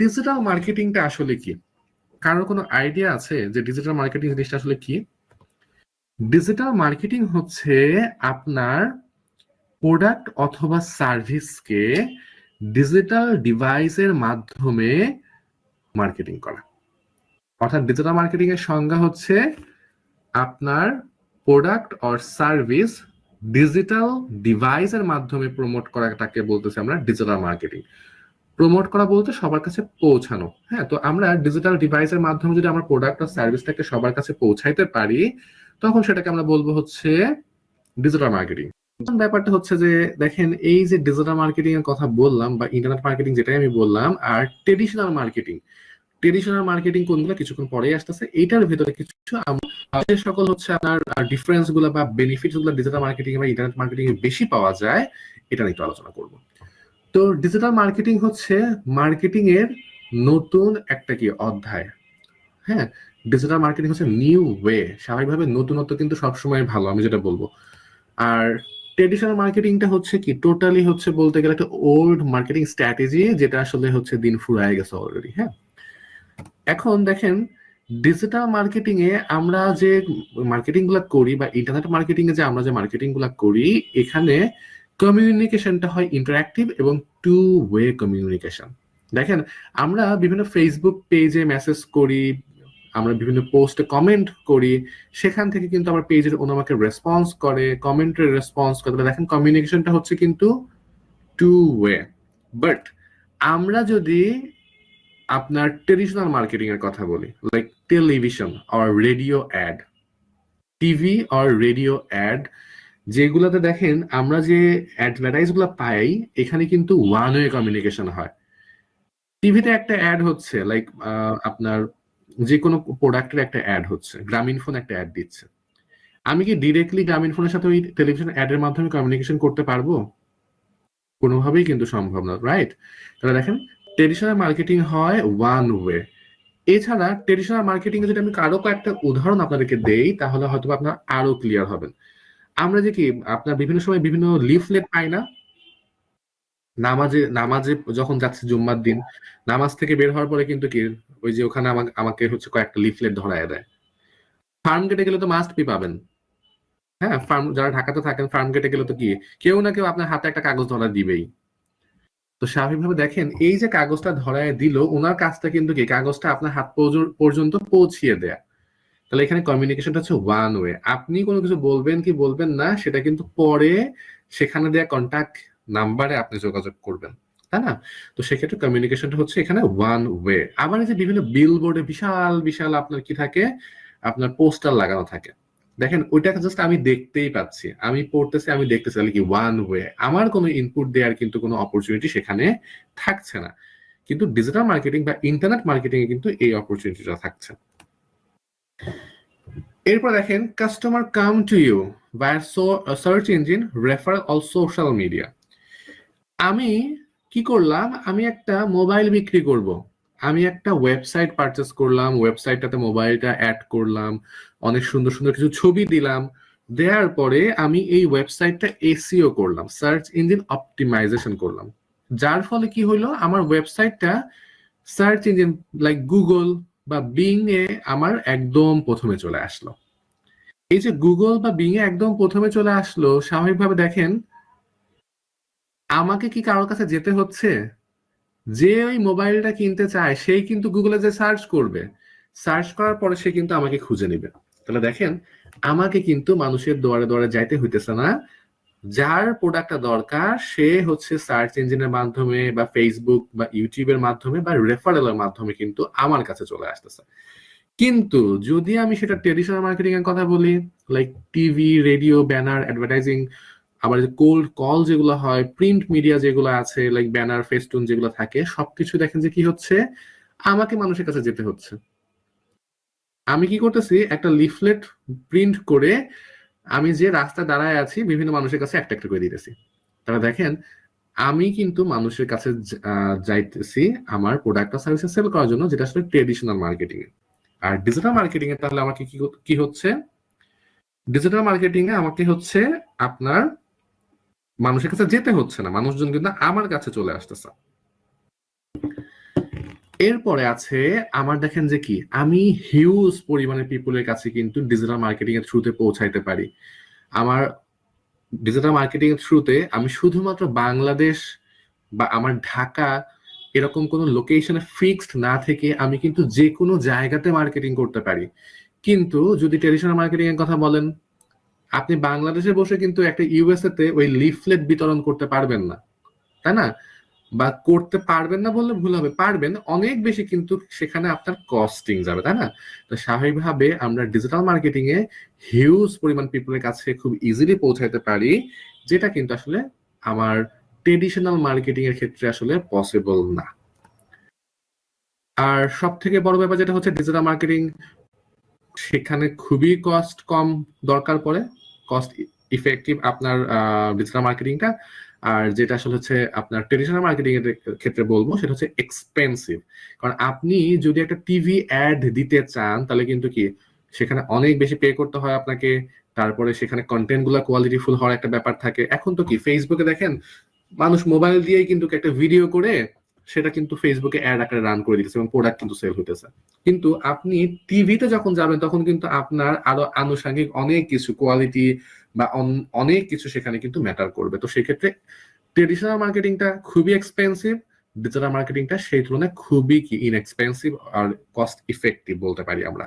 Digital মার্কেটিংটা আসলে কি? কারোর কোনো আইডিয়া আছে যে ডিজিটাল মার্কেটিং জিনিসটা আসলে কি? ডিজিটাল মার্কেটিং হচ্ছে আপনার প্রোডাক্ট অথবা সার্ভিসকে ডিজিটাল ডিভাইসের মাধ্যমে মার্কেটিং করা। অর্থাৎ ডিজিটাল মার্কেটিং এর সংজ্ঞা হচ্ছে আপনার প্রোডাক্ট অর সার্ভিস ডিজিটাল ডিভাইসের মাধ্যমে প্রমোট করাটাকে বলতেছি আমরা ডিজিটাল মার্কেটিং প্রমোট করা বলতে সবার কাছে পৌঁছানো। হ্যাঁ তো আমরা ডিজিটাল ডিভাইসের মাধ্যমে যদি আমার প্রোডাক্ট আর সার্ভিসটাকে সবার কাছে পৌঁছাইতে পারি, তখন সেটাকে আমরা বলব হচ্ছে ডিজিটাল মার্কেটিং ব্যাপারটা হচ্ছে যে, দেখেন এই যে ডিজিটাল মার্কেটিং এর কথা বললাম বা ইন্টারনেট মার্কেটিং যেটাই আমি বললাম, আর ট্রেডিশনাল মার্কেটিং ট্রেডিশনাল মার্কেটিং কোনগুলো? কিছুক্ষণ পরেই আসতেছে। এইটার ভেতরে কিছু সকল হচ্ছে আপনার ডিফারেন্সগুলো বা বেনিফিটগুলো ডিজিটাল মার্কেটিং বা ইন্টারনেট মার্কেটিং বেশি পাওয়া যায়, এটা নিয়ে একটু আলোচনা করব। তো ডিজিটাল মার্কেটিং হচ্ছে মার্কেটিং এর নতুন একটা কি অধ্যায়। হ্যাঁ ডিজিটাল মার্কেটিং হচ্ছে নিউ ওয়ে স্বাভাবিকভাবে নতুনত্ব কিন্তু সবসময় ভালো, আমি যেটা বলব। আর ট্রেডিশনাল মার্কেটিংটা হচ্ছে কি টোটালি হচ্ছে বলতে গেলে একটা ওল্ড মার্কেটিং স্ট্র্যাটেজি যেটা আসলে হচ্ছে দিন ফুরায় গেছে অলরেডি হ্যাঁ। এখন দেখেন ডিজিটাল মার্কেটিং এ আমরা যে মার্কেটিংগুলা করি বা ইন্টারনেট মার্কেটিং এ যে আমরা যে মার্কেটিংগুলা করি, এখানে কমিউনিকেশনটা হয় ইন্টারাক্টিভ এবং টু ওয়ে কমিউনিকেশন দেখেন, আমরা বিভিন্ন ফেসবুক পেজে মেসেজ করি, আমরা বিভিন্ন পোস্টে কমেন্ট করি, সেখান থেকে কিন্তু আমার পেজের ওন আমাকে রেসপন্স করে কমেন্টের রেসপন্স করে। তাহলে দেখেন কমিউনিকেশনটা হচ্ছে কিন্তু টু ওয়ে বাট আমরা যদি আপনার ট্রেডিশনাল মার্কেটিং এর কথা বলি লাইক টেলিভিশন আর রেডিও অ্যাড টিভি আর রেডিও অ্যাড যেগুলোতে দেখেন আমরা যে অ্যাডভার্টাইজগুলো পাই, এখানে কিন্তু ওয়ান ওয়ে কমিউনিকেশন হয়। টিভিতে একটা অ্যাড হচ্ছে লাইক আপনার যে কোনো প্রোডাক্টের একটা অ্যাড হচ্ছে গ্রামীণ ফোন একটা অ্যাড দিচ্ছে। আমি কি ডিরেক্টলি গ্রামীণ ফোনের সাথে ওই টেলিভিশন অ্যাডের মাধ্যমে কমিউনিকেশন করতে পারব? কোনোভাবেই কিন্তু সম্ভব না রাইট তাহলে দেখেন ট্রেডিশনাল মার্কেটিং হয় ওয়ান ওয়ে এছাড়া ট্রেডিশনাল মার্কেটিং যদি আমি কারও একটা উদাহরণ আপনাদেরকে দেই, তাহলে হয়তো আপনার আরও ক্লিয়ার হবেন। আমরা যে কি, আপনার বিভিন্ন সময় বিভিন্ন লিফলেট পাই না? নামাজে নামাজে যখন যাচ্ছে জুম্মার দিন, নামাজ থেকে বের হওয়ার পরে কিন্তু কি, ওই যে ওখানে আমাকে আমাকে হচ্ছে কয়েকটা লিফলেট ধরায় দেয়। ফার্ম গেটে গেলে তো মাস্ট বি পাবেন। হ্যাঁ ফার্ম, যারা ঢাকাতে থাকেন, ফার্ম গেটে গেলে তো কি, কেউ না কেউ আপনার হাতে একটা কাগজ ধরা দিবেই। তো স্বাভাবিকভাবে দেখেন, এই যে কাগজটা ধরায় দিল, ওনার কাজটা কিন্তু কি, কাগজটা আপনার হাত পর্যন্ত পৌঁছিয়ে দেয়া। তাহলে এখানে কমিউনিকেশনটা হচ্ছে ওয়ান ওয়ে আপনি কোনো কিছু বলবেন কি বলবেন না, সেটা কিন্তু পরে সেখানে দেওয়া কন্ট্যাক্ট নাম্বারে আপনি যোগাযোগ করবেন, তাই না? তো সেক্ষেত্রে কমিউনিকেশনটা হচ্ছে এখানে ওয়ান ওয়ে আবার এই যে বিভিন্ন বিল বোর্ডে বিশাল বিশাল আপনার কি থাকে? আপনার পোস্টার লাগানো থাকে। দেখেন, ওইটাকে জাস্ট আমি দেখতেই পাচ্ছি। আমি পড়তেছি, আমি দেখতেছি, তাহলে কি ওয়ান ওয়ে আমার কোনো ইনপুট দেওয়ার কিন্তু কোনো অপরচুনিটি সেখানে থাকছে না। কিন্তু ডিজিটাল মার্কেটিং বা ইন্টারনেট মার্কেটিং এ কিন্তু এই অপরচুনিটিটা থাকছে। এরপর দেখেন customer come to you by search engine refer all social media আমি কি করলাম? আমি একটা মোবাইল বিক্রি করব। আমি একটা ওয়েবসাইট পারচেস করলাম ওয়েবসাইটটাতে মোবাইলটা অ্যাড করলাম, অনেক সুন্দর সুন্দর কিছু ছবি দিলাম। দেওয়ার পরে আমি এই ওয়েবসাইটটা এসিও করলাম সার্চ ইঞ্জিন অপটিমাইজেশন করলাম। যার ফলে কি হলো আমার ওয়েবসাইটটা সার্চ ইঞ্জিন লাইক গুগল বা বিং এ আমার একদম প্রথমে চলে আসলো। এই যে গুগল বা বিং এ একদম প্রথমে চলে আসলো, স্বাভাবিকভাবে দেখেন, আমাকে কি কারোর কাছে যেতে হচ্ছে? যে ওই মোবাইলটা কিনতে চায়, সেই কিন্তু গুগলে যে সার্চ করবে, সার্চ করার পরে সে কিন্তু আমাকে খুঁজে নেবে। তাহলে দেখেন, আমাকে কিন্তু মানুষের দোয়ারে দোয়ারে যাইতে হইতেছে না। যার প্রোডাক্টটা দরকার, সে হচ্ছে সার্চ ইঞ্জিনের মাধ্যমে বা ফেসবুক বা ইউটিউবের মাধ্যমে বা রেফারেলের মাধ্যমে কিন্তু আমার কাছে চলে আসতেছে। কিন্তু যদি আমি সেটা ট্রেডিশনাল মার্কেটিং এর কথা বলি like TV radio banner advertising আবার কোল্ড কল যেগুলো হয় প্রিন্ট মিডিয়া যেগুলো আছে লাইক ব্যানার ফেস্টুন যেগুলো থাকে, সবকিছু দেখেন যে কি হচ্ছে, আমাকে মানুষের কাছে যেতে হচ্ছে। আমি কি করতেছি, একটা লিফলেট প্রিন্ট করে আমি যে রাস্তায় দাঁড়ায় আছি, বিভিন্ন মানুষের কাছে একটা একটা করে দিতেছি। তারা দেখেন, আমি কিন্তু মানুষের কাছে যাইতেছি আমার প্রোডাক্ট সার্ভিস সেল করার জন্য, যেটা আসলে ট্রেডিশনাল মার্কেটিং এ। আর ডিজিটাল মার্কেটিং এ তাহলে আমাকে কি হচ্ছে? ডিজিটাল মার্কেটিং এ আমাকে হচ্ছে আপনার মানুষের কাছে যেতে হচ্ছে না। মানুষজন কিন্তু আমার কাছে চলে আসতেছে। এরপরে আছে আমার দেখেন যে কি, আমি হিউজ পরিমাণে পিপুলের কাছে কিন্তু ডিজিটাল মার্কেটিং এর থ্রুতে পৌঁছাইতে পারি। আমার ডিজিটাল মার্কেটিং এর থ্রুতে আমি শুধুমাত্র বাংলাদেশ বা আমার ঢাকা এরকম কোনো লোকেশনে ফিক্সড না থেকে আমি কিন্তু যে কোনো জায়গাতে মার্কেটিং করতে পারি। কিন্তু যদি ট্রেডিশনাল মার্কেটিং এর কথা বলেন, আপনি বাংলাদেশে বসে কিন্তু একটা ইউএসএ তে ওই লিফলেট বিতরণ করতে পারবেন না। তাই না? বা করতে পারবেন না বললে ভুল হবে। পারবেন, অনেক বেশি কিন্তু সেখানে আপনার কস্টিং যাবে, তাই না? তো স্বাভাবিকভাবে আমরা ডিজিটাল মার্কেটিং এ হিউজ পরিমাণ পিপলের কাছে খুব ইজিলি পৌঁছাইতে পারি, যেটা কিন্তু আসলে আমার ট্রেডিশনাল মার্কেটিং এর ক্ষেত্রে আসলে পসিবল না। আর সব থেকে বড় ব্যাপার যেটা হচ্ছে ডিজিটাল মার্কেটিং সেখানে খুবই কস্ট কম দরকার পড়ে। কস্ট ইফেক্টিভ আপনার ডিজিটাল মার্কেটিংটা আর যেটা আসলে হচ্ছে আপনার ট্রেডিশনাল মার্কেটিং এর ক্ষেত্রে বলব, সেটা হচ্ছে এক্সপেন্সিভ কারণ আপনি যদি একটা টিভি অ্যাড দিতে চান, তাহলে কিন্তু কি, সেখানে অনেক বেশি পে করতে হয় আপনাকে, তারপরে সেখানে কন্টেন্টগুলা কোয়ালিটিফুল হওয়ার একটা ব্যাপার থাকে। এখন তো কি ফেসবুকে দেখেন, মানুষ মোবাইল দিয়েই কিন্তু একটা ভিডিও করে, সেটা কিন্তু ফেসবুকে অ্যাড আকারে রান করে দিতেছে এবং প্রোডাক্ট কিন্তু সেল হইতেছে। কিন্তু আপনি টিভিতে যখন যাবেন, তখন কিন্তু আপনার আরও আনুষঙ্গিক অনেক কিছু কোয়ালিটি বা অনেক কিছু সেখানে কিন্তু ম্যাটার করবে। তো সেক্ষেত্রে ট্রেডিশনাল মার্কেটিংটা খুবই এক্সপেন্সিভ ডিজিটাল মার্কেটিংটা সেই তুলনায় খুবই ইনএক্সপেন্সিভ আর কস্ট ইফেক্টিভ বলতে পারি আমরা।